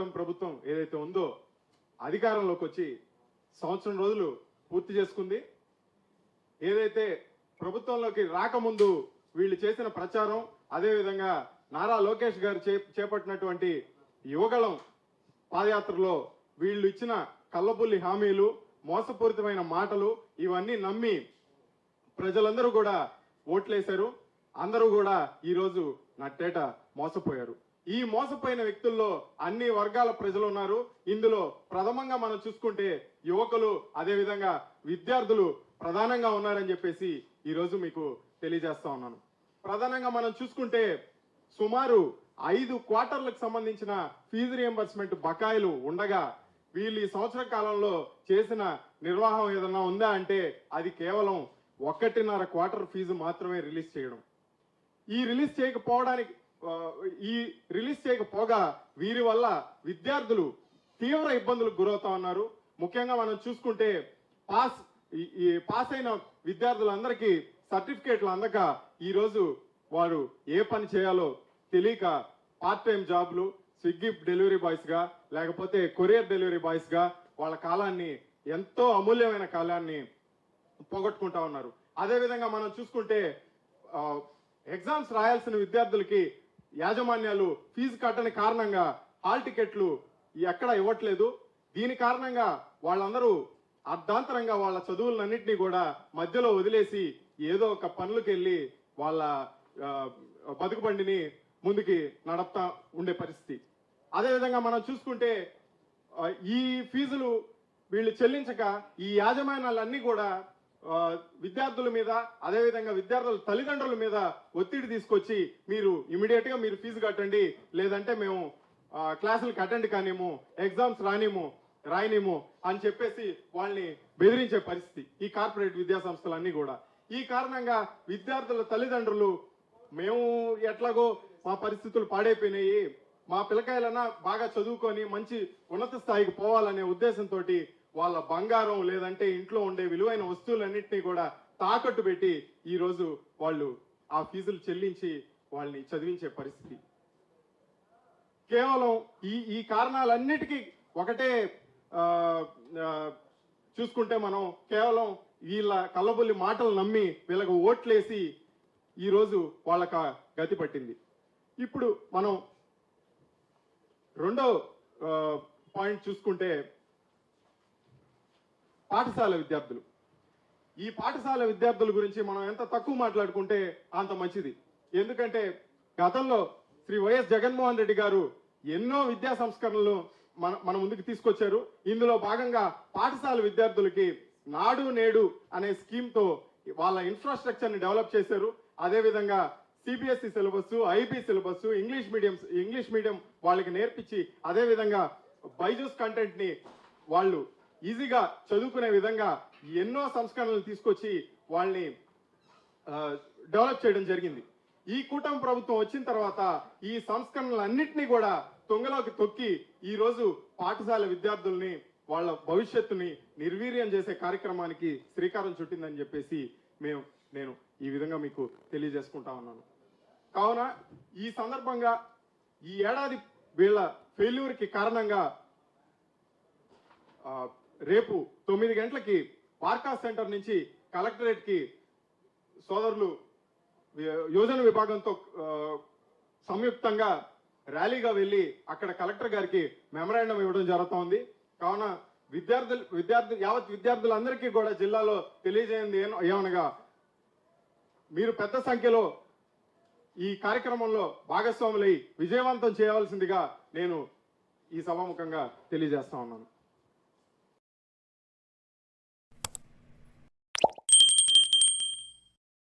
కూటమి ప్రభుత్వం ఏదైతే ఉందో అధికారంలోకి వచ్చి సంవత్సరం రోజులు పూర్తి చేసుకుంది. ఏదైతే ప్రభుత్వంలోకి రాకముందు వీళ్ళు చేసిన ప్రచారం అదేవిధంగా నారా లోకేష్ గారు చే చేపట్టినటువంటి యువగళం పాదయాత్రలో వీళ్ళు ఇచ్చిన కల్లబుల్లి హామీలు మోసపూరితమైన మాటలు ఇవన్నీ నమ్మి ప్రజలందరూ కూడా ఓట్లేశారు. అందరూ కూడా ఈరోజు నట్టేట మోసపోయారు. ఈ మోసపోయిన వ్యక్తుల్లో అన్ని వర్గాల ప్రజలు ఉన్నారు. ఇందులో ప్రథమంగా మనం చూసుకుంటే యువకులు అదేవిధంగా విద్యార్థులు ప్రధానంగా ఉన్నారని చెప్పేసి ఈరోజు మీకు తెలియజేస్తా ఉన్నాను. ప్రధానంగా మనం చూసుకుంటే సుమారు ఐదు క్వార్టర్లకు సంబంధించిన ఫీజు రియంబర్స్మెంట్ బకాయిలు ఉండగా వీళ్ళు ఈ సంవత్సర కాలంలో చేసిన నిర్వాహం ఏదన్నా ఉందా అంటే అది కేవలం ఒకటిన్నర క్వార్టర్ ఫీజు మాత్రమే రిలీజ్ చేయడం. ఈ రిలీజ్ చేయకపోవడానికి ఈ రిలీజ్ చేయకపోగా వీరి వల్ల విద్యార్థులు తీవ్ర ఇబ్బందులకు గురవుతా ఉన్నారు. ముఖ్యంగా మనం చూసుకుంటే పాస్ ఈ- ఈ పాస్ అయిన విద్యార్థులందరికీ సర్టిఫికేట్లు అందక ఈరోజు వారు ఏ పని చేయాలో తెలియక పార్ట్ టైం జాబ్లు స్విగ్గీ డెలివరీ బాయ్స్గా లేకపోతే కొరియర్ డెలివరీ బాయ్స్గా వాళ్ళ కాలాన్ని ఎంతో అమూల్యమైన కాలాన్ని పోగొట్టుకుంటా ఉన్నారు. అదేవిధంగా మనం చూసుకుంటే ఎగ్జామ్స్ రాయాల్సిన విద్యార్థులకి యాజమాన్యాలు ఫీజు కట్టని కారణంగా హాల్ టికెట్లు ఎక్కడ ఇవ్వట్లేదు. దీని కారణంగా వాళ్ళందరూ అర్ధాంతరంగా వాళ్ళ చదువులన్నింటినీ కూడా మధ్యలో వదిలేసి ఏదో ఒక పనులకెళ్ళి వాళ్ళ బతుకుబండిని బతుకు బండిని ముందుకి నడపుతా ఉండే పరిస్థితి. అదేవిధంగా మనం చూసుకుంటే ఈ ఫీజులు వీళ్ళు చెల్లించక ఈ యాజమాన్యాలన్నీ కూడా విద్యార్థుల మీద అదేవిధంగా విద్యార్థుల తల్లిదండ్రుల మీద ఒత్తిడి తీసుకొచ్చి మీరు ఇమీడియట్గా మీరు ఫీజు కట్టండి లేదంటే మేము క్లాసులకు అటెండ్ కానిము ఎగ్జామ్స్ రానిము రాయనిము అని చెప్పేసి వాళ్ళని బెదిరించే పరిస్థితి ఈ కార్పొరేట్ విద్యా సంస్థలన్నీ కూడా. ఈ కారణంగా విద్యార్థుల తల్లిదండ్రులు మేము ఎట్లాగో మా పరిస్థితులు పాడైపోయినాయి మా పిల్లకాయలన్నా బాగా చదువుకొని మంచి ఉన్నత స్థాయికి పోవాలనే ఉద్దేశంతో వాళ్ళ బంగారం లేదంటే ఇంట్లో ఉండే విలువైన వస్తువులన్నింటినీ కూడా తాకట్టు పెట్టి ఈ రోజు వాళ్ళు ఆ ఫీజులు చెల్లించి వాళ్ళని చదివించే పరిస్థితి. కేవలం ఈ ఈ కారణాలన్నిటికీ ఒకటే చూసుకుంటే మనం కేవలం వీళ్ళ కళ్ళబుల్లి మాటలు నమ్మి వీళ్ళకు ఓట్లేసి ఈరోజు వాళ్ళక గతి పట్టింది. ఇప్పుడు మనం రెండో పాయింట్ చూసుకుంటే పాఠశాల విద్యార్థులు. ఈ పాఠశాల విద్యార్థుల గురించి మనం ఎంత తక్కువ మాట్లాడుకుంటే అంత మంచిది. ఎందుకంటే గతంలో శ్రీ వైఎస్ జగన్మోహన్ రెడ్డి గారు ఎన్నో విద్యా సంస్కరణలు మన మన ముందుకు తీసుకొచ్చారు. ఇందులో భాగంగా పాఠశాల విద్యార్థులకి నాడు నేడు అనే స్కీమ్తో వాళ్ళ ఇన్ఫ్రాస్ట్రక్చర్ని డెవలప్ చేశారు. అదేవిధంగా CBSE syllabus IP syllabus English medium English medium వాళ్ళకి నేర్పించి అదేవిధంగా బైజూస్ కంటెంట్ని వాళ్ళు ఈజీగా చదువుకునే విధంగా ఎన్నో సంస్కరణలు తీసుకొచ్చి వాళ్ళని డెవలప్ చేయడం జరిగింది. ఈ కూటమి ప్రభుత్వం వచ్చిన తర్వాత ఈ సంస్కరణలన్నింటినీ కూడా తొంగలోకి తొక్కి ఈరోజు పాఠశాల విద్యార్థుల్ని వాళ్ళ భవిష్యత్తుని నిర్వీర్యం చేసే కార్యక్రమానికి శ్రీకారం చుట్టిందని చెప్పేసి మేము నేను ఈ విధంగా మీకు తెలియజేసుకుంటా ఉన్నాను. కావున ఈ సందర్భంగా ఈ ఏడాది వీళ్ళ ఫెయిల్యూర్కి కారణంగా రేపు తొమ్మిది గంటలకి వార్కా సెంటర్ నుంచి కలెక్టరేట్కి సోదరులు యోజన విభాగంతో సంయుక్తంగా ర్యాలీగా వెళ్ళి అక్కడ కలెక్టర్ గారికి మెమరాండం ఇవ్వడం జరుగుతోంది. కావున విద్యార్థులు విద్యార్థి యావత్ విద్యార్థులందరికీ కూడా జిల్లాలో తెలియజేయండి ఏమనగా మీరు పెద్ద సంఖ్యలో ఈ కార్యక్రమంలో భాగస్వాములై విజయవంతం చేయవలసిందిగా నేను ఈ సభాముఖంగా తెలియజేస్తా ఉన్నాను.